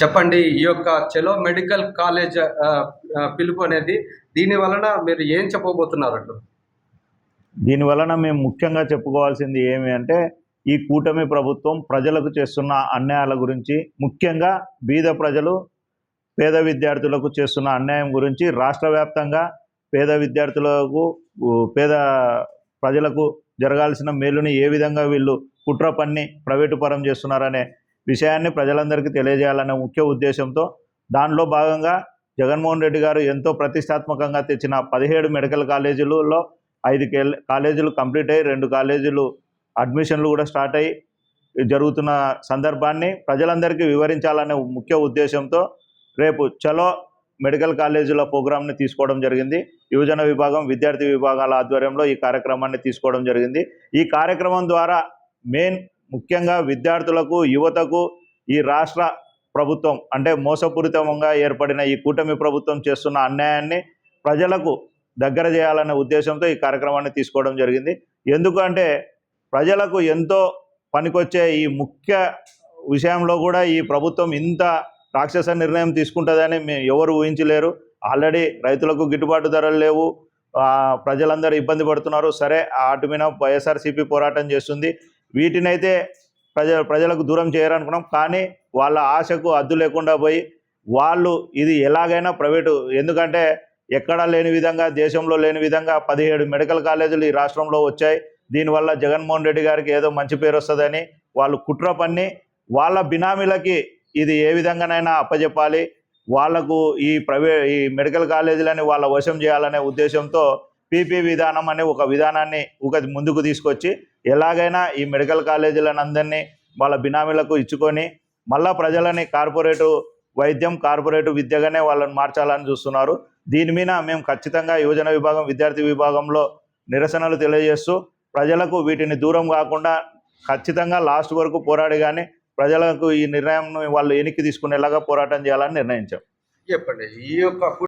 చెప్పండి ఈ యొక్క చెలో మెడికల్ కాలేజ్ పిలుపు అనేది దీని వలన మీరు ఏం చెప్పబోతున్నారు దీని వలన మేము ముఖ్యంగా చెప్పుకోవాల్సింది ఏమి అంటే ఈ కూటమి ప్రభుత్వం ప్రజలకు చేస్తున్న అన్యాయాల గురించి ముఖ్యంగా బీద ప్రజలు పేద విద్యార్థులకు చేస్తున్న అన్యాయం గురించి రాష్ట్ర వ్యాప్తంగా పేద విద్యార్థులకు పేద ప్రజలకు జరగాల్సిన మేలుని ఏ విధంగా వీళ్ళు కుట్ర పన్ని ప్రైవేటు పరం చేస్తున్నారనే విషయాన్ని ప్రజలందరికీ తెలియజేయాలనే ముఖ్య ఉద్దేశంతో దానిలో భాగంగా జగన్మోహన్ రెడ్డి గారు ఎంతో ప్రతిష్టాత్మకంగా తెచ్చిన పదిహేడు మెడికల్ కాలేజీలలో ఐదు కాలేజీలు కంప్లీట్ అయ్యి రెండు కాలేజీలు అడ్మిషన్లు కూడా స్టార్ట్ అయ్యి జరుగుతున్న సందర్భాన్ని ప్రజలందరికీ వివరించాలనే ముఖ్య ఉద్దేశంతో రేపు చలో మెడికల్ కాలేజీల ప్రోగ్రామ్ని తీసుకోవడం జరిగింది. యువజన విభాగం విద్యార్థి విభాగాల ఆధ్వర్యంలో ఈ కార్యక్రమాన్ని తీసుకోవడం జరిగింది. ఈ కార్యక్రమం ద్వారా మెయిన్ ముఖ్యంగా విద్యార్థులకు యువతకు ఈ రాష్ట్ర ప్రభుత్వం అంటే మోసపూరితంగా ఏర్పడిన ఈ కూటమి ప్రభుత్వం చేస్తున్న అన్యాయాన్ని ప్రజలకు దగ్గర చేయాలనే ఉద్దేశంతో ఈ కార్యక్రమాన్ని తీసుకోవడం జరిగింది. ఎందుకంటే ప్రజలకు ఎంతో పనికొచ్చే ఈ ముఖ్య విషయంలో కూడా ఈ ప్రభుత్వం ఇంత రాక్షస నిర్ణయం తీసుకుంటుందని మేము ఎవరు ఊహించలేరు. ఆల్రెడీ రైతులకు గిట్టుబాటు ధరలు లేవు. ప్రజలందరూ ఇబ్బంది పడుతున్నారు. సరే ఆటు మీద వైఎస్ఆర్సీపీ పోరాటం చేస్తుంది. వీటినైతే ప్రజ ప్రజలకు దూరం చేయాలనుకున్నాం. కానీ వాళ్ళ ఆశకు అద్దు లేకుండా పోయి వాళ్ళు ఇది ఎలాగైనా ప్రైవేటు ఎందుకంటే ఎక్కడా లేని విధంగా దేశంలో లేని విధంగా పదిహేడు మెడికల్ కాలేజీలు ఈ రాష్ట్రంలో వచ్చాయి. దీనివల్ల జగన్మోహన్ రెడ్డి గారికి ఏదో మంచి పేరు వస్తుందని వాళ్ళు కుట్ర పన్ని వాళ్ళ బినామీలకి ఇది ఏ విధంగానైనా అప్పచెప్పాలి వాళ్ళకు ఈ ప్రైవే ఈ మెడికల్ కాలేజీలని వాళ్ళ వశం చేయాలనే ఉద్దేశంతో పీపీ విధానం అనే ఒక విధానాన్ని ఒక ముందుకు తీసుకొచ్చి ఎలాగైనా ఈ మెడికల్ కాలేజీలను అందరినీ వాళ్ళ బినామీలకు ఇచ్చుకొని మళ్ళా ప్రజలని కార్పొరేటు వైద్యం కార్పొరేటు విద్యగానే వాళ్ళని మార్చాలని చూస్తున్నారు. దీని మీద మేము ఖచ్చితంగా యువజన విభాగం విద్యార్థి విభాగంలో నిరసనలు తెలియజేస్తూ ప్రజలకు వీటిని దూరం కాకుండా ఖచ్చితంగా లాస్ట్ వరకు పోరాడి కానీ ప్రజలకు ఈ నిర్ణయం వాళ్ళు ఎనికి తీసుకునేలాగా పోరాటం చేయాలని నిర్ణయించాం. చెప్పండి ఈ యొక్క